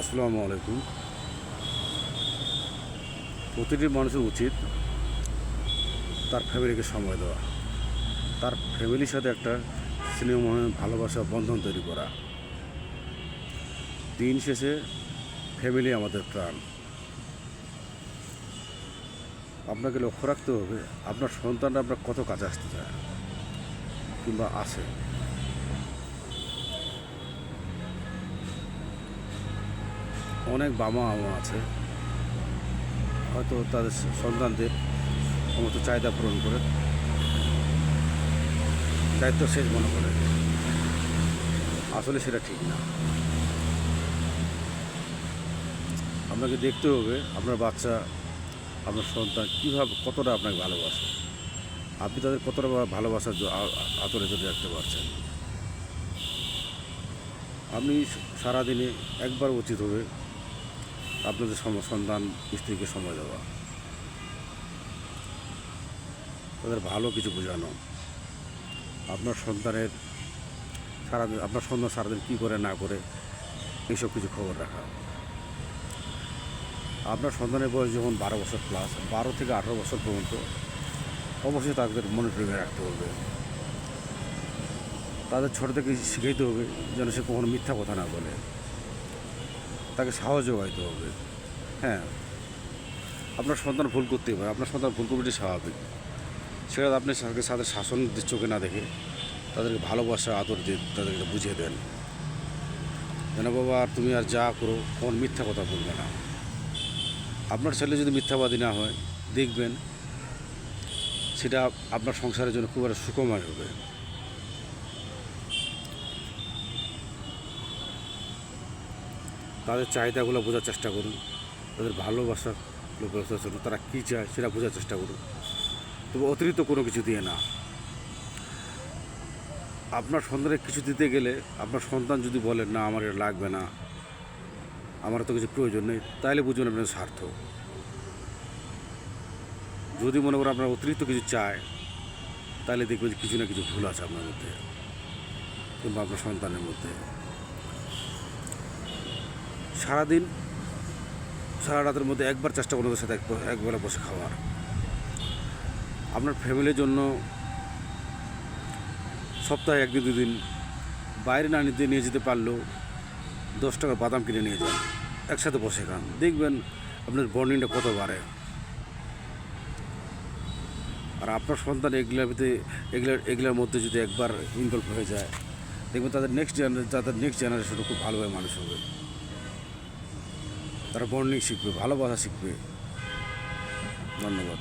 আসসালামু আলাইকুম। প্রতিটি মানুষের উচিত তার ফ্যামিলিকে সময় দেওয়া, তার ফ্যামিলির সাথে একটা স্নেহময় ভালোবাসা, বন্ধন তৈরি করা। দিন শেষে ফ্যামিলি আমাদের প্রাণ। আপনাকে লক্ষ্য রাখতে হবে, আপনার সন্তানরা আপনার কত কাছে আসতে চায় কিংবা আসে। অনেক বাবা আমা আছে। হয়তো তাদের সন্তানদের সমস্ত চাহিদা পূরণ করে। দায়িত্ব শেষ মনে করে। আসলে সেটা ঠিক না। আপনাকে দেখতে হবে আপনার বাচ্চা, আপনার সন্তান কীভাবে, কতটা আপনাকে ভালোবাসে। আপনি তাদের কতটা ভালোবাসার আতরে যদি রাখতে পারছেন। আপনি সারাদিনে একবার উচিত হবে আপনাদের সন্তান, স্ত্রীকে সময় দেওয়া। তাদের ভালো কিছু বোঝানো। আপনার সন্তানের সারাদিন, আপনার সন্তান সারাদিন কী করে, না করে, এইসব কিছু খবর রাখা। আপনার সন্তানের বয়স যখন বারো বছর প্লাস বারো থেকে আঠারো বছর পর্যন্ত, অবশ্যই তাদের মনিটরিংয়ে রাখতে হবে। তাদের ছোটো থেকে শিখাইতে হবে যেন সে কখনো মিথ্যা কথা না বলে। তাকে সাহস যোগাইতে হবে। হ্যাঁ। আপনার সন্তান ভুল করতেই পারে। আপনার সন্তান ভুল করবে স্বাভাবিক। সেটা আপনি সাথে শাসন চোখে না দেখে তাদেরকে ভালোবাসা, আদর দিয়ে তাদেরকে বুঝিয়ে দেন। যেন বাবা, আর তুমি আর যা করো, কোন মিথ্যা কথা বলবে না। আপনার ছেলে যদি মিথ্যাবাদী না হয়, দেখবেন সেটা আপনার সংসারের জন্য খুব একটা সুকময় হবে। তাদের চাহিদাগুলো বোঝার চেষ্টা করুন। তাদের ভালোবাসা বোঝার জন্য তারা কী চায় সেটা বোঝার চেষ্টা করুন। তবে অতিরিক্ত কোনো কিছু দিয়ে না। আপনার সন্তানের কিছু দিতে গেলে আপনার সন্তান যদি বলে, না, আমার এটা লাগবে না, আমার তো কিছু প্রয়োজন নেই তাহলে বুঝবেন আপনার স্বার্থ যদি মনে করেন আপনার অতিরিক্ত কিছু চায় তাহলে দেখবেন কিছু না কিছু ভুল আছে আপনার মধ্যে কিংবা আপনার সন্তানের মধ্যে। সারাদিন, সারা রাতের মধ্যে একবার চেষ্টা করুন ওদের সাথে এক- একবেলা বসে খাওয়ার। আপনার ফ্যামিলির জন্য সপ্তাহে একদিন দুদিন বাইরে না নিতে নিয়ে যেতে পারলেও দশ টাকার বাদাম কিনে নিয়ে যান, একসাথে বসে খান। দেখবেন আপনার বর্নিংটা কত বাড়ে। আর আপনার সন্তান এগুলার ভিতরে এগুলার এগুলার মধ্যে যদি একবার ইনভলভ হয়ে যায়, দেখবেন তাদের নেক্সট জেনারেশন তাদের নেক্সট জেনারেশন খুব ভালোভাবে মানুষ হবে। তারা বর্ণিং শিখবে ভালোবাসা শিখবে। ধন্যবাদ।